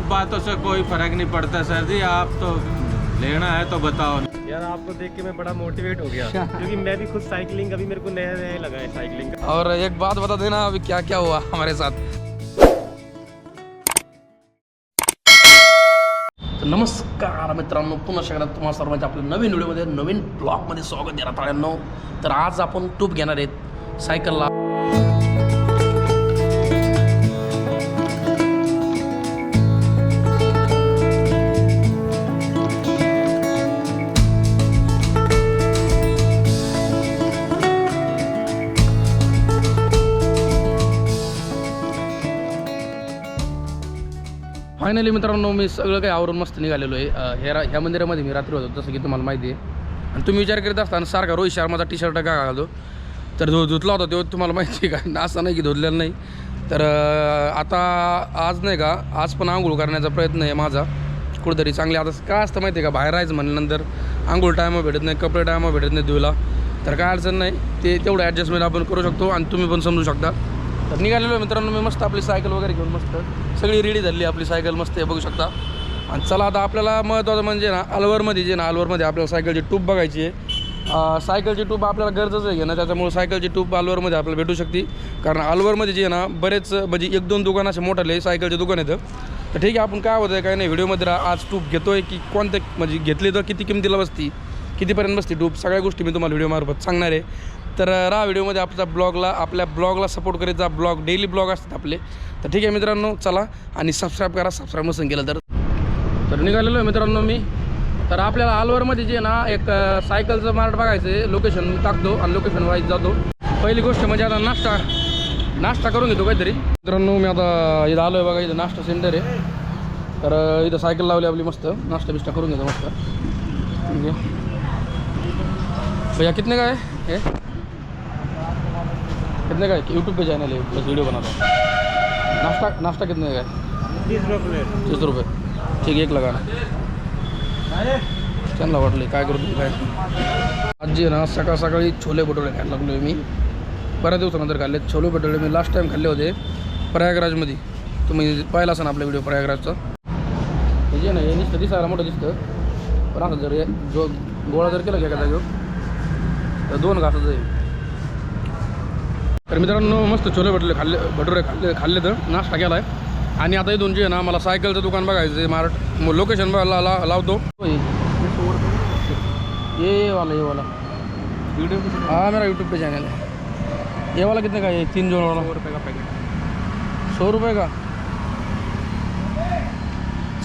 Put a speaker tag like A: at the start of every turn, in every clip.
A: उन बातों से कोई फर्क नहीं पड़ता सर जी। आप तो लेना है तो बताओ।
B: यार आपको देख के मैं बड़ा मोटिवेट हो गया। क्योंकि मैं भी खुद साइकिलिंग अभी मेरे को नया नया लगा है साइकिलिंग का
C: और एक बात बता देना अभी क्या क्या हुआ हमारे साथ? नमस्कार मित्रांनो पुन्हा सगळ्यात तुम्हाला सर्वांच्या आपल्या नवीन व्हिडिओमध्ये नवीन ब्लॉगमध्ये स्वागत आहे. राताळ्यांनो तर आज आपण टूब घेणार आहेत. सायकलला फायनली मित्रांनो मी सगळं काही आवरून मस्त निघालेलो आहे. हे ह्या रा- ह्या मंदिरामध्ये मी रात्री होतो जसं की तुम्हाला माहिती आहे. आणि तुम्ही विचार करीत असताना सारखा रोहित शर्माचा टी शर्ट का घालतो? तर धु धुतला होता तो तुम्हाला माहिती आहे का? असं नाही की धुतलेला नाही. तर आता आज नाही का आज पण आंघोळ करण्याचा प्रयत्न आहे माझा. कुठेतरी चांगले आता काय असतं माहिती आहे का? बाहेर आहेच म्हणल्यानंतर आंघोळ टायमा भेटत नाही कपडे टायमा भेटत नाही धुला तर काय अडचण नाही ते तेवढं ॲडजस्टमेंट आपण करू शकतो आणि तुम्ही पण समजू शकता. तर निघालेलो आहे मित्रांनो मी मस्त आपली सायकल वगैरे घेऊन मस्त सगळी रेडी झाली आपली सायकल मस्त आहे बघू शकता. आणि चला आता आपल्याला महत्त्वाचं म्हणजे ना अलवरमध्ये जे ना अलवरमध्ये आपल्याला सायकलची ट्यूब बघायची आहे. सायकलची ट्यूब आपल्याला गरजेचं आहे ना त्याच्यामुळे सायकलची ट्यूब अलवरमध्ये आपल्याला भेटू शकते. कारण अलवरमध्ये जे आहे ना बरेच म्हणजे एक दोन दुकान असे मोठाले सायकलचे दुकान येतं तर ठीक आहे आपण काय होतं आहे काय नाही व्हिडिओमध्ये आज टूप घेतो आहे की कोणत्या म्हणजे घेतली तर किती किमतीला बसती कितीपर्यंत बसते ट्यूब सगळ्या गोष्टी मी तुम्हाला व्हिडिओमार्फत सांगणार आहे. तर राहा व्हिडिओमध्ये आपल्या ब्लॉगला आपल्या ब्लॉगला सपोर्ट करीत जा. ब्लॉग डेली ब्लॉग असतात आपले. तर ठीक आहे मित्रांनो चला. आणि सबस्क्राईब करा. सबस्क्राईब नसून केलं तर. तर निघालेलो आहे मित्रांनो मी. तर आपल्याला आलवरमध्ये जे ना एक सायकलचं मार्ट बघायचं आहे लोकेशन टाकतो आणि लोकेशन वाईज जातो. पहिली गोष्ट म्हणजे आता नाश्ता नाश्ता करून घेतो काहीतरी. मित्रांनो मी आता इथं आलो आहे बघा. इथं नाश्ता सेंटर आहे. तर इथं सायकल लावली आपली मस्त. नाश्ता बिष्टा करून घेतो मस्त. भैया कितने का है? कितने का है? यूट्यूब पे चैनल है बस वीडियो बनाता हूँ। नाश्ता नाश्ता कितने का है?
B: तीस रुपये प्लेट।
C: तीस रुपये ठीक आहे एक लगाना। त्यांना वाटले काय करू काय आज ना सकाळ सकाळी छोले भटुरे खायला लागलो मी. बऱ्याच दिवसानंतर खाल्ले छोले भटुरे मी लास्ट टाईम खाल्ले होते प्रयागराजमध्ये. तुम्ही पाहिला असा ना आपला व्हिडिओ प्रयागराजचा? हे जे ना हे नुसतं दिसायला मोठं दिसतं. पण असं जर हे जो गोळा जर केला घ्या जागेवर तर दोन घासाचं आहे. तर मित्रांनो मस्त छोले भटुरे खाल्ले भटुरे खाल्ले खाल्ले तर नाश्ता केला आहे आणि आता इथून जे आहे ना मला सायकलचं दुकान बघायचं आहे लोकेशन ला, ला, लावतो. ये ये वाला ये वाला.
B: वीडियो
C: हाँ मेरा यूट्यूब पे चैनल है ये वाला कितने का है ये तीन जोड़ वाला.
B: सौ रुपये का पैकेट
C: सौ रुपये का?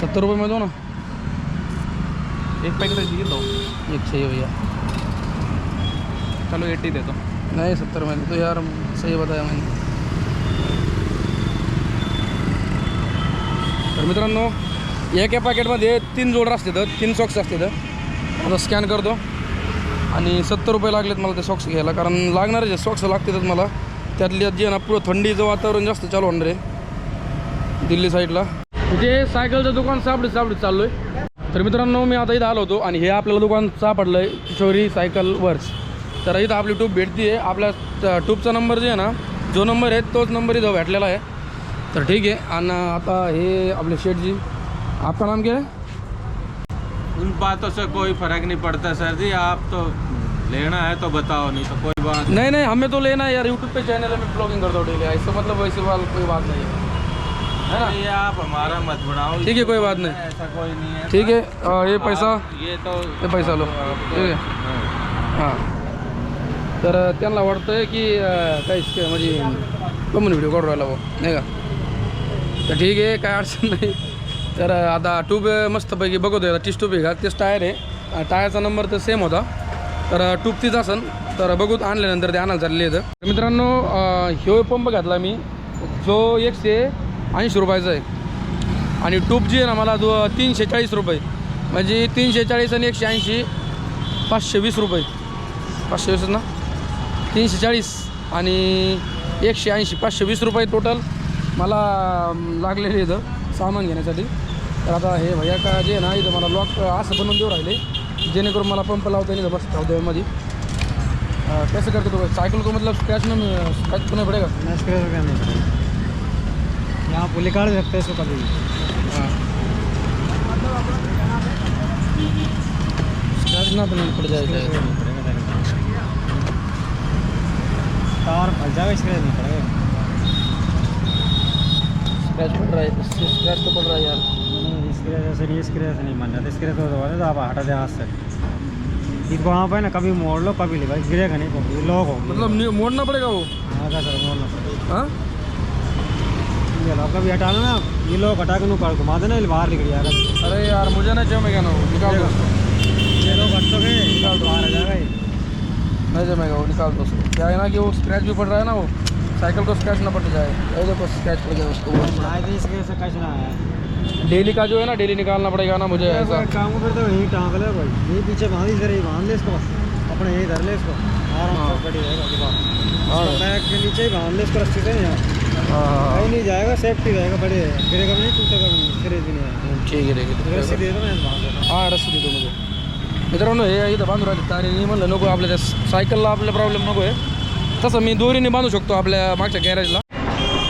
C: सत्तर रुपये में दो ना.
B: एक पैकेट चाहिए दो
C: एक चाहिए भैया.
B: चलो एट्टी दे दो
C: नहीं सत्तर महीने. तो यार सही बताया मैंने. तर मित्रांनो एका पॅकेटमध्ये तीन जोड असते तर तीन सॉक्स असते तर आता स्कॅन करतो. आणि सत्तर रुपये लागलेत मला ते सॉक्स घ्यायला. कारण लागणारे जे सॉक्स लागतातच मला त्यातली जे ना पुढं थंडीचं वातावरण जास्त चालू होणार आहे. दिल्ली साईडला. म्हणजे सायकलचं दुकान सापडीत सापडीत चाललो आहे तर मित्रांनो मी आता इथं आलो होतो आणि हे आपल्याला दुकान सापडलं आहे किशोरी सायकल वर्क्स. तर इथं आपली ट्यूब भेटते आहे आपल्या ट्यूबचा नंबर जे आहे ना जो नंबर आहे तोच नंबर इथं भेटलेला आहे. तर ठीक आहे. आणि आता हे आपले शेठजी आपका नाम क्या है?
A: उन बातों से कोई फर्क नहीं पड़ता सर जी। आप तो लेना है तो बताओ नहीं तो कोई बात
C: नहीं। नहीं हमें तो लेना है यार। यूट्यूब पे चैनल है मैं ब्लॉगिंग करता हूँ डेली ऐसा मतलब वैसे वाल कोई बात नहीं है। है ना?
A: ये आप हमारा मत बढ़ाओ
C: ठीक है कोई बात नहीं।
A: ऐसा कोई नहीं है
C: ठीक है ये पैसा?
A: ये तो
C: हे पैसा लो। ठीक आहे हां। तर त्यांना वाटतं की काहीच काही म्हणजे कमून व्हिडिओ काढू राहिला भाऊ नाही का? तर ठीक आहे काय अडचण नाही. तर आता ट्यूब मस्तपैकी बघतोय आता तीस ट्यूब आहे का तेच टायर आहे. टायरचा नंबर तर सेम होता. तर ट्यूब तीच असन. तर बघूत आणल्यानंतर ते आणायला चालले तर मित्रांनो ह्यो पंप घातला मी. जो एकशे ऐंशी रुपयाचा आहे. आणि ट्यूब जी आहे ना मला दो तीनशे चाळीस रुपये. म्हणजे तीनशे चाळीस आणि एकशे ऐंशी पाचशे वीस रुपये. पाचशे वीस ना? तीनशे चाळीस आणि एकशे ऐंशी पाचशे वीस रुपये टोटल मला लागलेले इथं सामान घेण्यासाठी. तर आता हे भैया का जे ना इथं मला लॉक असं बनवून देऊ राहिले जेणेकरून मला पंप लावता येईल बस ठेवतो मध्ये कैसे करते तो साइकिल को मतलब स्क्रैच में स्क्रैच नहीं पड़ेगा
B: मैं स्क्रैच वगैरह नहीं यहाँ पुलिस काट सकते हैं. इसको कभी
C: स्क्रैच ना नहीं पड़ जाएगा
B: तार फंस जाएगा इसके नहीं पड़ेगा
C: स्क्रैच पड़ रहा है स्क्रैच तो पड़ रहा है यार
B: नहीं इसके जैसे नहीं इसके जैसे नहीं जाता इसके तो दबा दो आप हटा दे हाथ से इसको वहाँ पे ना कभी मोड़ लो कभी ले भाई गिरेगा नहीं? तो लॉक हो
C: मतलब मोड़ना पड़ेगा वो
B: हाँ? का सर मोड़ना पड़ेगा
C: हाँ?
B: ये लो कभी हटा ना ये लोग हटा के नुकाल घुमा देना ये बाहर निकल जाएगा
C: अरे यार मुझे ना जमेगा ना वो निकाल
B: ये लोग हट तो गए निकाल दो। बाहर आ जाएगा ये
C: नहीं जमेगा वो निकाल दो उसको। क्या है ना कि वो स्क्रैच भी पड़ रहा है ना वो साइकिल को स्क्रैच ना पड़ जाए। ये देखो स्क्रैच पड़ गया उसको। डेली का जो है ना डेली निकालना पड़ेगा ना मुझे ऐसा।
B: काम कर दो यहीं टांग ले भाई। ये पीछे बाँध इधर ही बाँध ले इसको अपने यहीं धर ले इसको। आराम
C: हाँ।
B: से के बाद
C: हाँ।
B: बैग के नीचे ही बाँध ले इसको रस्सी से यहाँ।
C: हाँ
B: कहीं नहीं जाएगा सेफ्टी रहेगा बड़े गिरेगा नहीं टूटेगा नहीं सिरे भी नहीं आएगा।
C: ठीक आहे ठीक आहे
B: रस्सी दे दो मैं बाँध देता
C: हा। रस्सी देतो नको मित्रांनो हे इथं बांधून राहिले आणि मी म्हणलं नको आपल्या त्या सायकलला आपला प्रॉब्लेम नको आहे. तसं मी दोरीने बांधू शकतो आपल्या मागच्या गॅरेजला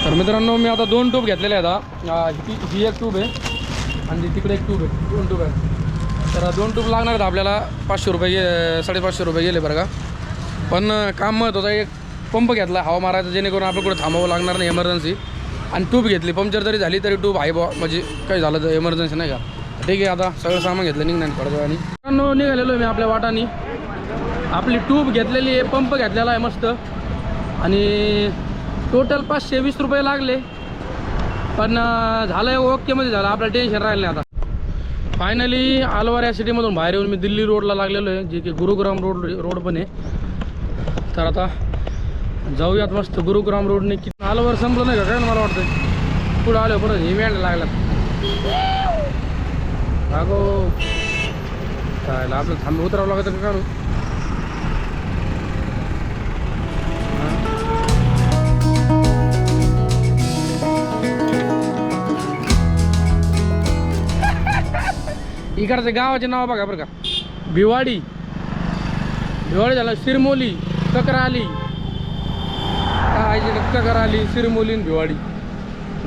C: तर मित्रांनो मी आता दोन ट्यूब घेतलेले आहेत आता ही ही एक ट्यूब आहे आणि तिकडे एक ट्यूब आहे. दोन ट्यूब आहे तर दोन ट्यूब लागणार आहेत आपल्याला पाचशे रुपये गे साडेपाचशे रुपये गेले बरं का. पण काम महत्त्वाचं एक पंप घेतला हवा मारायचा जेणेकरून आपलं कुठं थांबावं लागणार नाही एमर्जन्सी आणि ट्यूब घेतली पंक्चर जरी झाली तरी ट्यूब आहे बा म्हणजे काही झालं तर एमर्जन्सी नाही का. ठीक आहे आता सगळं सामान घेतलं निघणार थोड्या आणि मित्रांनो, निघालेलो आहे मी आपल्या वाटाने. आपली ट्यूब घेतलेली आहे पंप घेतलेला आहे मस्त. आणि टोटल पाचशे वीस रुपये लागले. पण झालंय झालं आहे ओकेमध्ये झालं. आपलं टेन्शन राहिलं नाही आता. फायनली आलवार या सिटीमधून बाहेर येऊन मी दिल्ली रोडला लागलेलो आहे जे की गुरुग्राम रोड रोड पण आहे. तर आता जाऊयात मस्त गुरुग्राम रोडने किती आलवार संपलं नाही का? काय मला वाटतं पुढं आलं परत हे मिळायला लागला अगो काय आपलं थांब उतरावं लागतं का करू इकडचं गावाचे नाव बघा बरं का. भिवाडी. भिवाडी झालं शिरमोली ककराली. काय जे ककराली शिरमोली भिवाडी.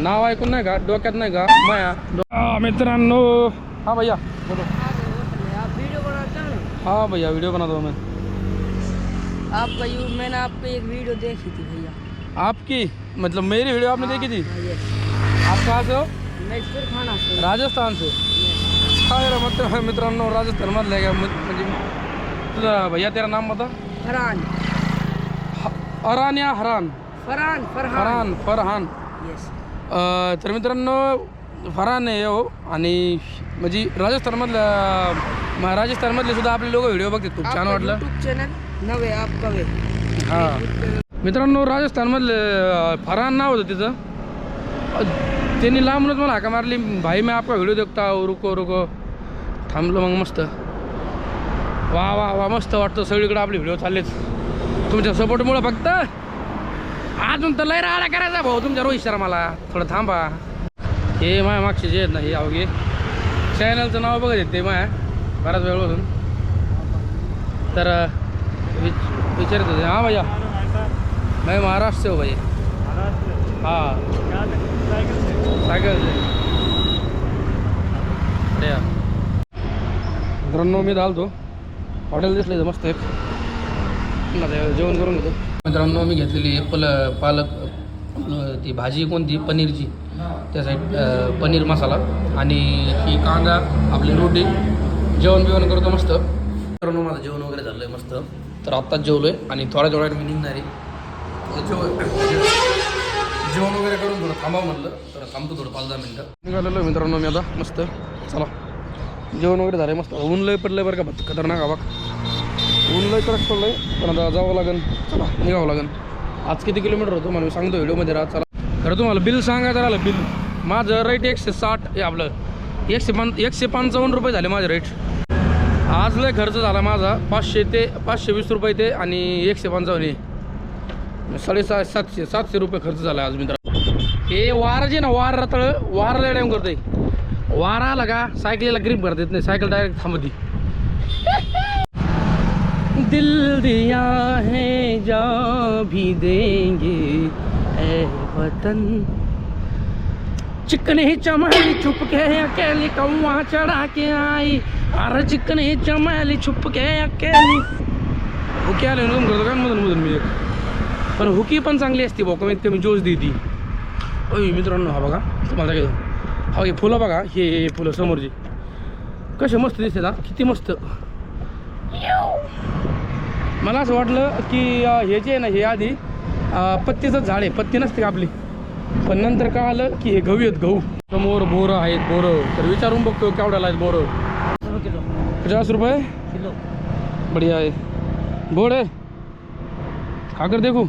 C: नाव ऐकून नाही का? डोक्यात नाही का? माया मित्रांनो. हाँ भैया बोलो.
D: हो
C: हाँ भैया वीडियो बना दो मैं
D: आपका यू मैंने आप पे एक वीडियो देखी थी भैया।
C: आपकी? मतलब मेरी वीडियो आपने देखी थी?
D: हाँ.
C: आप कहाँ से हो?
D: खाना से।
C: राजस्थान से। रे मित्र मित्रांनो राजस्थान का म्हण- म्हणजे तुझा भैया तेरा नाम बता।
D: फरहान।
C: ह- अरान या हरान?
D: फरहान फरहान।
C: फरहान तर मित्रांनो फरहान आहे हो आणि म्हणजे राजस्थानमधल्या म- राजस्थानमधले सुद्धा आपले लोक व्हिडिओ बघतात. खूप छान वाटलं.
D: चॅनल नवे आपका वे
C: हां मित्रांनो राजस्थानमधले फरहान नाव होतं तिचं. त्यांनी लांबूनच मला हाका मारली. भाई मी आपका व्हिडिओ देखता हूं, रुको रुको. थांबलो मग मस्त. वा वा वा मस्त वाटतं. सगळीकडे आपले व्हिडिओ चाललेत. तुमच्या सपोर्टमुळं फक्त अजून तर लय राडा करायचा भाऊ. तुमच्या रोहित शर्माला थोडं थांबा. हे माया मागचे जे आहेत ना हे अवघे. चॅनलचं नाव बघत आहेत ते माया. बराच वेळपासून तर विच विचारत होते. हां भैया. मैं महाराष्ट्र से भाई भैया. हाँ. सायकल से. मित्रांनो मी धालतो हॉटेल दिसलं मस्त एक. जेवण करून घेतो. मित्रांनो मी घेतलेली आहे पल पालक ती भाजी कोणती? पनीरची. त्या साईड पनीर मसाला. आणि ही कांदा आपली रोटी जेवण बिवण करतो मस्त. मित्रांनो माझं जेवण वगैरे झालं आहे मस्त. तर आत्ताच जेवलो आहे आणि थोड्या थोड्या मी निघणार आहे. जेव जेवण वगैरे करून थोडं थांबा म्हणलं. तर थांबतो थोडं पाच दहा मिनटं. निघालेलो मित्रांनो मी आता. मस्त. चला. जेवण वगैरे झालं मस्त. ऊन लय पडलं बरं का खतरनाक हवा ऊन लय कडक पडलं आहे पण आता जावं लागेल चला निघावं लागेल आज किती किलोमीटर होतो? मला मी सांगतो व्हिडिओमध्ये. राहा चला. खरं तुम्हाला बिल सांगायचं राहिलं बिल. माझं रेट एकशे साठ हे आपलं. एकशे पां एकशे पंचावन्न रुपये झाले माझे रेट आज लय खर्च झाला माझा. पाचशे ते पाचशे वीस रुपये ते आणि एकशे पंचावन्न हे. साडेसहा सातशे सातशे रुपये खर्च झाला आज मित्र हे वारा जे ना वार रताळ वार लय टाईम करते वारा आला का सायकलीला ग्रीप करता येत नाही. सायकल डायरेक्ट थांबती. दिल दिया है जा भी देंगे ए वतन. चिकनी चमेली छुप के अकेली कौआ चढ़ा के आई। अरे चिकनी चमेली छुप के अकेली। हुकी आले ना करतो का मधून मधून मी एक. पण हुकी पण चांगली असते भाऊ कमीत कमी जोश देती ओय मित्रांनो हा बघा तुम्हाला दाखवतो हा हे फुलं बघा हे हे फुलं समोरची कसे मस्त दिसते ना किती मस्त. मला असं वाटलं की हे जे आहे ना हे आधी पत्तीचं झाड आहे पत्ती नसते का आपली? पण नंतर काय आलं की हे गहू आहेत गहू. समोर बोरं आहेत बोरं. तर विचारून बघतो केवढ्याला आहेत बोरं.
B: किलो
C: पचास रुपये?
B: किलो.
C: बढ़िया है बोर्ड है खाकर देखो.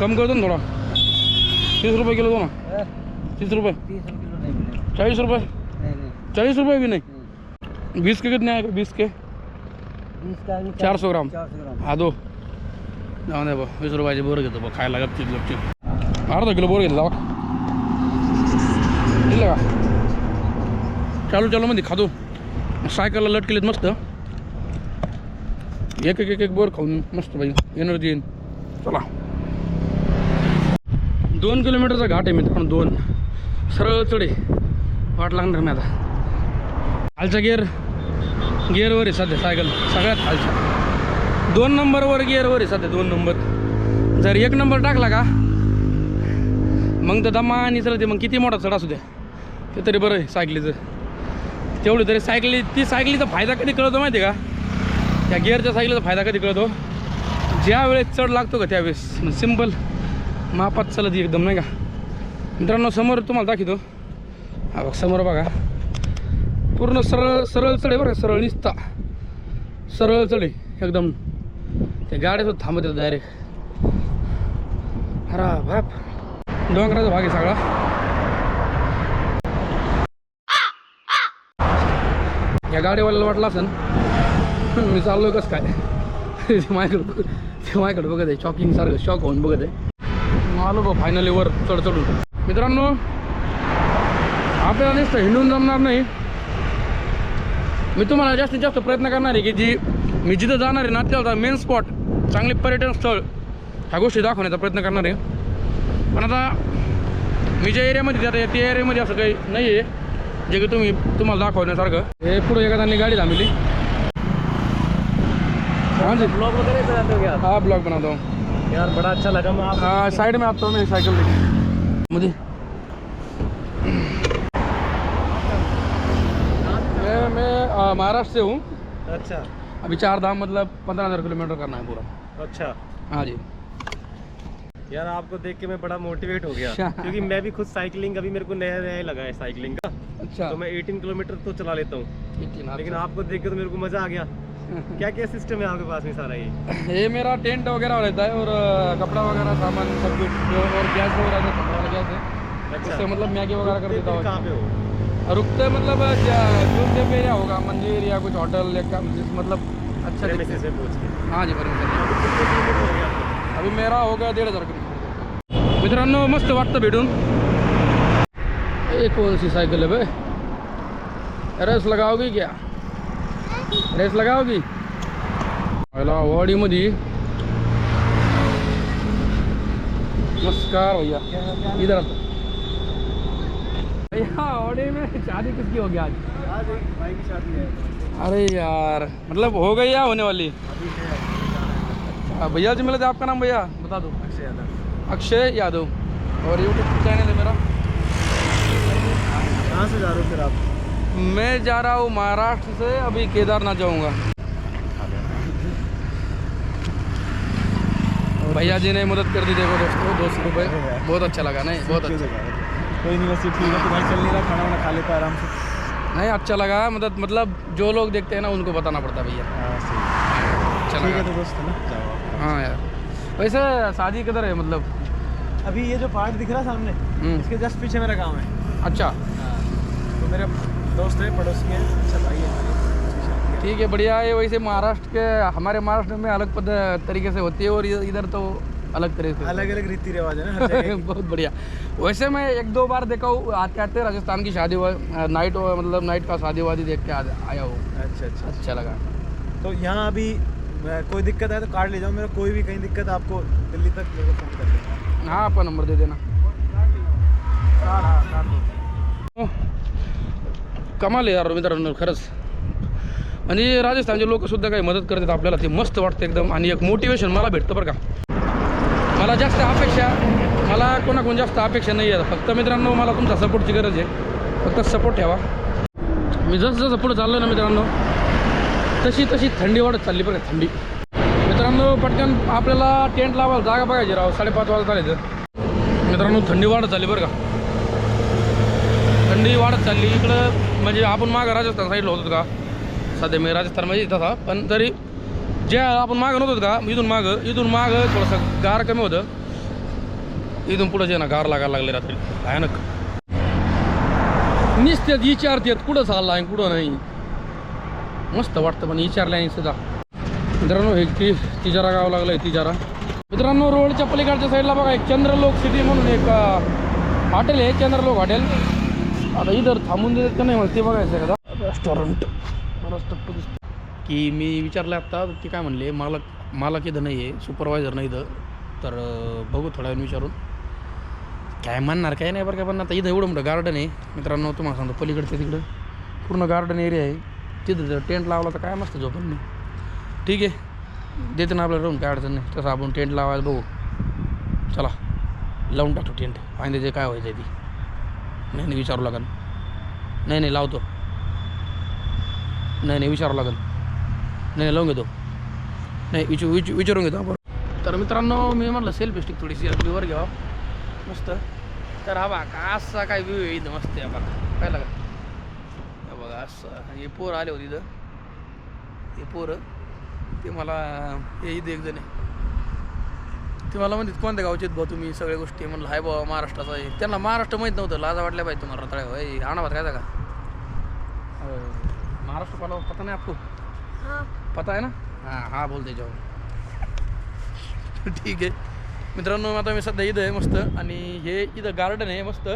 C: कम कर दो ना थोड़ा. तीस रुपये किलो दो ना. तीस रुपये.
B: नहीं
C: चालीस रुपये.
B: नहीं नहीं.
C: चालीस रुपये भी नहीं. बीस के कितने आएगा बीस के. चार सौ ग्राम
B: चार सौ ग्राम.
C: हा दो. जाऊ दे बा वीस रुपयाचे बोर घेतो बा खायला गपचिप गपचिप अर्धा किलो बोर घेतला दिलं का? चालू चालू मध्ये खातो. सायकलला लटकेलेत मस्त. एक एक एक एक बोर खाऊन मस्त भाई एनर्जी येईन. चला. दोन किलोमीटरचा घाट आहे मित्रांनो दोन. सरळ चढे. वाट लागणार मी आता. खालचा गिअर गिअरवर आहे सध्या सायकल सगळ्यात खालच्या. दोन नंबरवर गिअरवर आहे सध्या दोन नंबर. जर एक नंबर टाकला का मग तर दमा आणि चला ते मग किती मोठा चढ असू द्या. ते तरी बरं आहे सायकलीचं. तेवढी तरी सायकली ती सायकलीचा फायदा कधी कळतो माहिती आहे का? त्या गिअरच्या सायकलीचा फायदा कधी कळतो? ज्या वेळेस चढ लागतो का त्यावेळेस. सिंपल मापात चलत एकदम नाही का? मित्रांनो समोर तुम्हाला दाखवतो. हा बघ समोर बघा. पूर्ण सरळ सरळ चढे बरं सरळ निसता. सरळ चढे एकदम. त्या गाड्या सुद्धा थांबत डायरेक्ट अरा बाप. डोंगराचा भाग आहे सगळा. या गाडीवाल्याला वाटला असेल मी चाललोय कसं काय? ते माझ्याकडे बघ- ते माझ्याकडे बघत आहे शॉकिंग सारखं शॉक होऊन बघत आहे. आलो बा फायनली वर चढ चढून मित्रांनो आपल्याला दिसतं हिंडून जमणार नाही. मी तुम्हाला जास्तीत जास्त प्रयत्न करणार आहे की जी मी जिथं जाणार आहे ना त्याचा मेन स्पॉट चांगले पर्यटन स्थळ ह्या गोष्टी दाखवण्याचा प्रयत्न करणार आहे. पण आता मी ज्या एरियामध्ये जात आहे त्या एरियामध्ये असं काही नाही आहे जे की तुम्ही तुम्हाला दाखवण्यासारखं. हे पुढे एका त्यांनी गाडी थांबली. हाँ
B: ब्लॉग बनाते हो?
C: हाँ ब्लॉग बनाता हूँ
B: यार बड़ा अच्छा लगा मैं आप
C: हाँ साइड में आता हूँ मेरी साइकिल लेके मुझे महाराष्ट्र से हूँ।
B: अच्छा।
C: अभी चार धाम मतलब पंद्रह हज़ार किलोमीटर करना है पूरा।
B: अच्छा।
C: हाँ जी।
B: यार आपको देख के मैं बड़ा मोटिवेट हो गया।
C: अच्छा।
B: क्योंकि मैं भी खुद साइकिलिंग अभी मेरे को नया नया ही लगा है साइकिलिंग का।
C: अच्छा।
B: तो मैं 18 किलोमीटर तो चला लेता हूँ।
C: लेकिन
B: लेकिन आपको देख के तो मेरे को मज़ा आ गया। क्या क्या सिस्टम है आपके पास में सारा ये?
C: ये मेरा टेंट वगैरह रहता है और कपड़ा वगैरह सामान सब कुछ और गैस वगैरह है गैस है। उससे मतलब मैगी वगैरह कर देता हूँ।
B: हो?
C: रुकते मतलब जूते पे या होगा मंदिर या कुछ होटल या जिस मतलब अच्छा
B: Premises
C: है। जी बरोबर
B: अभी हो?
C: अभी मेरा हो गया दीड हजार मित्रांनो मस्त वाटतं भेटून। एक कौन सी साइकिल है बे रेस लगाओगी क्या? रेस लगाओगी? वाडीमध्ये नमस्कार भैया। इधर आता वाडी में शादी किसकी होगी आज?
B: आज एक भाई की शादी है।
C: अरे यार मतलब हो गई या होने वाली?
B: हाँ,
C: भैया जी मिले थे आपका नाम भैया? बता दो।
B: अक्षय यादव।
C: अक्षय यादव। और यूट्यूब चैनल है मेरा।
B: कहाँ से जा रहे हो फिर आप?
C: मैं जा रहा हूँ महाराष्ट्र से अभी केदारनाथ जाऊँगा। भैया जी ने मदद कर दी देखो दोस्तों दो सौ रुपये बहुत अच्छा लगा नहीं बहुत अच्छा।
B: कोई नहीं बस ये ठीक है तो भाई चल नहीं रहा खाना वाना खा लेता आराम से।
C: नहीं अच्छा लगा मतलब मतलब जो लोग देखते हैं ना उनको बताना पड़ता है भैया।
B: हाँ
C: अच्छा
B: ठीक है तो दोस्त ना? जाओ
C: हाँ यार। वैसे शादी किधर है मतलब?
B: अभी ये जो पहाड़ दिख रहा सामने
C: हम्म,
B: इसके जस्ट पीछे मेरा गाँव है।
C: अच्छा।
B: तो मेरे दोस्त है पड़ोसी हैं अच्छा भाई है।
C: ठीक है बढ़िया है वैसे महाराष्ट्र के हमारे महाराष्ट्र में अलग तरीके से होती है और इधर तो अलग तरीके से।
B: अलग अलग रीति रिवाज है ना।
C: बहुत बढ़िया। वैसे मैं एक दो बार देखा हूँ आते आते राजस्थान की शादी हुआ नाइट मतलब नाइट का शादी वादी देख के आया हूँ।
B: अच्छा अच्छा
C: अच्छा। लगा।
B: तो यहाँ अभी
E: कोई दिक्कत है तो कार्ड ले जाओ मेरा कोई भी कहीं दिक्कत है आपको दिल्ली तक मेरे को फ़ोन कर देना
C: हा आपका नंबर दे देना।
E: हाँ हाँ
C: कमाल यार मित्रांनो खरंच। म्हणजे राजस्थानचे लोक सुद्धा काही मदत करतात आपल्याला ते मस्त वाटतं एकदम. आणि एक मोटिवेशन मला भेटतं बरं का. मला जास्त अपेक्षा मला कोणाकडून जास्त अपेक्षा नाही आहे. फक्त मित्रांनो मला तुमचा सपोर्टची गरज आहे. फक्त सपोर्ट ठेवा. मी जसं जसं पुढे चाललो ना मित्रांनो तशी तशी थंडी वाढत चालली बरं का थंडी. मित्रांनो पटकन आपल्याला टेंट लावायला जागा बघायची राव. साडेपाच वाजता आले तर. मित्रांनो थंडी वाढत चालली बरं का. थंडी वाढत चालली. इकडं म्हणजे आपण मागं राजस्थान साईडला होतो का? सध्या मी राजस्थानमध्ये तसा पण तरी जे आपण मागं नव्हतो का इथून मागं इथून मागं थोडंसं गार कमी होतं. इथून पुढं जे ना गार लागायला लागले रात्री. भयानक. निसत्यात विचारतात कुठं चालला आहे कुठं नाही? मस्त वाटतं पण विचारल्याने सुद्धा. मित्रांनो हे ती तिजारा गाव लागलं आहे तिजारा. मित्रांनो रोडच्या पलीकडच्या साईडला बघा एक चंद्रलोक सिटी म्हणून एक हॉटेल आहे चंद्रलोक हॉटेल. आता इधर थांबून देतात का नाही मला ते बघायचं आहे का? रेस्टॉरंट टप्प दिसतं की मी विचारलं आत्ता ते काय म्हणले मला मालक इथं नाही आहे सुपरवायझर नाही इथं. तर बघू थोड्या वेळ विचारून. काय म्हणणार काय नाही बरं काय पण आता इथं एवढं मोठं गार्डन आहे. मित्रांनो तुम्हाला सांगतो पलीकडचं तिकडं. पूर्ण गार्डन एरिया आहे. तिथं जर टेंट लावला तर काय मस्त झोपून नाही. ठीक आहे. देते ना आपल्याला राहून काय अडचण नाही. तसं आपण टेंट लावायला बघू. चला. लावून टाकतो टेंट आणि त्याचे काय व्हायचं आहे ती. नाही नाही विचारू लागेल. नाही नाही लावतो. नाही नाही विचारावं लागेल. नाही नाही लावून घेतो. नाही विचार विच विचारून घेतो आपण. तर मित्रांनो मी म्हटलं सेल्फी स्टिक थोडीशी आपली वर घ्यावा. मस्त. तर हा बघा असा काय व्ह्यू आहे इथं. मस्त आहे बघा. काय लागा हे बघा असं. हे पोर आले होते इथं. हे पोरं. ते मला हे इथं एक जण आहे. ते मला म्हणतात कोणत्या गावचे भाऊ तुम्ही? सगळ्या गोष्टी म्हणलं हाय बाबा महाराष्ट्राचा आहे. त्यांना महाराष्ट्र माहीत नव्हतं. लाजा वाटल्या पाहिजे तुम्हाला रताळ्या. होय आणावात काय का महाराष्ट्र पता पता नाही आपको?
D: हाँ.
C: पता आहे ना? हां हां बोलते जाऊ ठीक आहे मित्रांनो आता मी सध्या इथं आहे मस्त आणि हे इथं गार्डन आहे मस्त.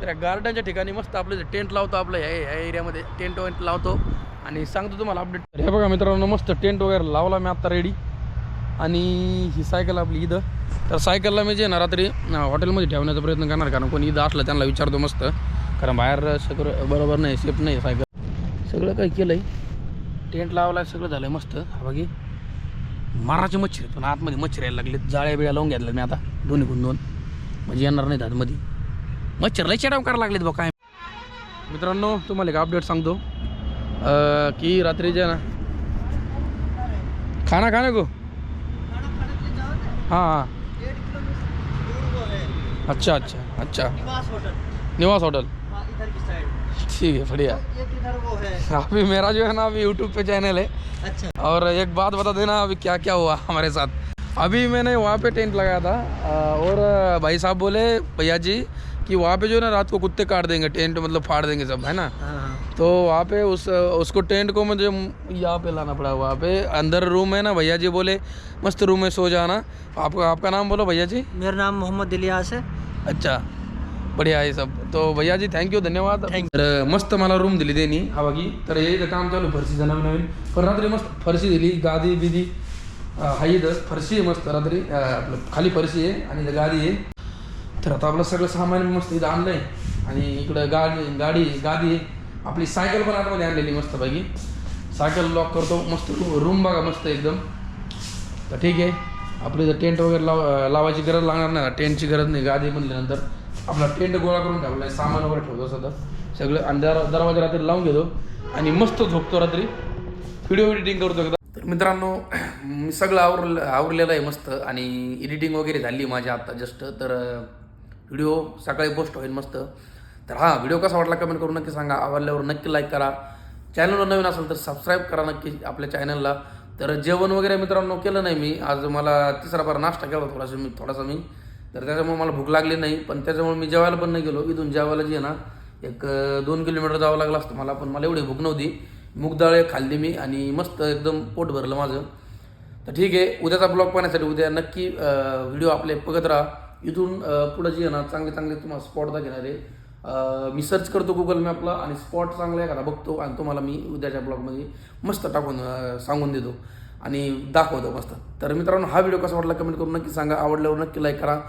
C: तर या गार्डनच्या ठिकाणी मस्त आपलं टेंट लावतो आपलं ह्या ह्या एरियामध्ये टेंट वेंट लावतो. आणि सांगतो तुम्हाला अपडेट हे बघा मित्रांनो मस्त टेंट वगैरे लावला मी आत्ता रेडी आणि ही सायकल आपली इथं. तर सायकलला मी जे ना रात्री हॉटेलमध्ये ठेवण्याचा प्रयत्न करणार कारण कोणी इथं असलं त्यांना विचारतो मस्त. कारण बाहेर सगळं बरोबर नाही सेफ नाही सायकल सगळं काही केलं आहे टेंट लावला सगळं झालं मस्त. हा बाकी माराचे मच्छर पण आतमध्ये मच्छर यायला लागले जाळ्या बिळ्या लावून घेतल्या मी आता दोन्ही गुण दोन. म्हणजे येणार नाहीत आतमध्ये. मच्छर लय चेडाव करायला लागलेत बघ काय. मित्रांनो तुम्हाला एक अपडेट सांगतो. की रात्री जे आहे ना खाना खाने को हाँ हाँ. अच्छा अच्छा अच्छा. निवास होटल. ठीक है बढ़िया। अभी मेरा जो है ना अभी यूट्यूब पे चैनल है। अच्छा। और एक बात बता देना अभी क्या क्या हुआ हमारे साथ? अभी मैंने वहाँ पे टेंट लगाया था और भाई साहब बोले भैया जी कि वहाँ पे जो है ना रात को कुत्ते काट देंगे टेंट मतलब फाड़ देंगे सब है ना? तो वहाँ पे उस उसको टेंट को मुझे यहाँ पे लाना पड़ा वहाँ पे अंदर रूम है ना भैया जी बोले मस्त रूम में सो जाना। आपका आपका नाम बोलो भैया जी।
B: मेरा नाम मोहम्मद इलियास है।
C: अच्छा। बढ़िया आहे सब. तो भैया जी थँक्यू धन्यवाद. तर मस्त मला रूम दिली त्यांनी. बाकी तर हे इथं काम चालू आहे फरशीचं नवीन. नवीन पण रात्री मस्त फरशी दिली गादी बिदी. अं, हा इथं. फरशी आहे मस्त रात्री. अं, आपलं खाली फरशी आहे आणि गादी आहे. तर आता आपलं सगळं सामान मस्त इथं आणलं आहे आणि इकडं गाडी गाडी गादी आहे. आपली सायकल पण आतमध्ये आणलेली मस्त पैकी. सायकल लॉक करतो. मस्त रूम बघा मस्त एकदम. तर ठीक आहे. आपली जर टेंट वगैरे लाव लावायची गरज लागणार नाही. टेंटची गरज नाही. गादी म्हणल्यानंतर आपला टेंट गोळा करून ठेवला आहे सामान वगैरे ठेवतो सध्या सगळं आणि दर दरवाजा रात्री लावून घेतो आणि मस्त झोपतो रात्री. व्हिडिओ एडिटिंग करतो एकदा. तर मित्रांनो मी सगळं आवरलं आवरलेलं आहे मस्त आणि एडिटिंग वगैरे झाली माझी आत्ता जस्ट तर व्हिडिओ सकाळी पोस्ट होईल मस्त. तर हा व्हिडिओ कसा वाटला कमेंट करून नक्की सांगा. आवडल्यावर नक्की लाईक करा. चॅनलवर नवीन असेल तर सबस्क्राईब करा नक्की आपल्या चॅनलला तर जेवण वगैरे मित्रांनो केलं नाही मी. आज मला तिसरा बार नाश्ता केला थोडासा मी थोडासा मी. तर त्याच्यामुळे मला भूक लागली नाही पण त्याच्यामुळे मी जेवायला पण नाही गेलो. इथून जेवायला जी ना एक दोन किलोमीटर जावं लागलं असतं मला पण मला एवढी भूक नव्हती. मूगडाळ खाल्ली मी आणि मस्त एकदम पोट भरलं माझं. तर ठीक आहे उद्याचा ब्लॉग पाहण्यासाठी उद्या नक्की व्हिडिओ आपले बघत राहा. इथून पुढं जे आहे ना चांगले चांगले तुम्हाला स्पॉट दाखवणार आहे. मी सर्च करतो गुगल मॅपला आणि स्पॉट चांगला एखादा बघतो आणि तुम्हाला मी उद्याच्या ब्लॉगमध्ये मस्त टाकून सांगून देतो आणि दाखवतो मस्त. तर मित्रांनो हा व्हिडिओ कसा वाटला कमेंट करून नक्की सांगा. आवडल्यावर नक्की लाईक करा.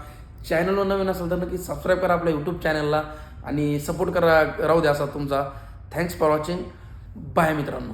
C: चॅनलवर नवीन असेल तर नक्की सबस्क्राईब करा आपल्या यूट्यूब चॅनलला आणि सपोर्ट करा राहू द्या असा तुमचा. थँक्स फॉर वॉचिंग बाय मित्रांनो.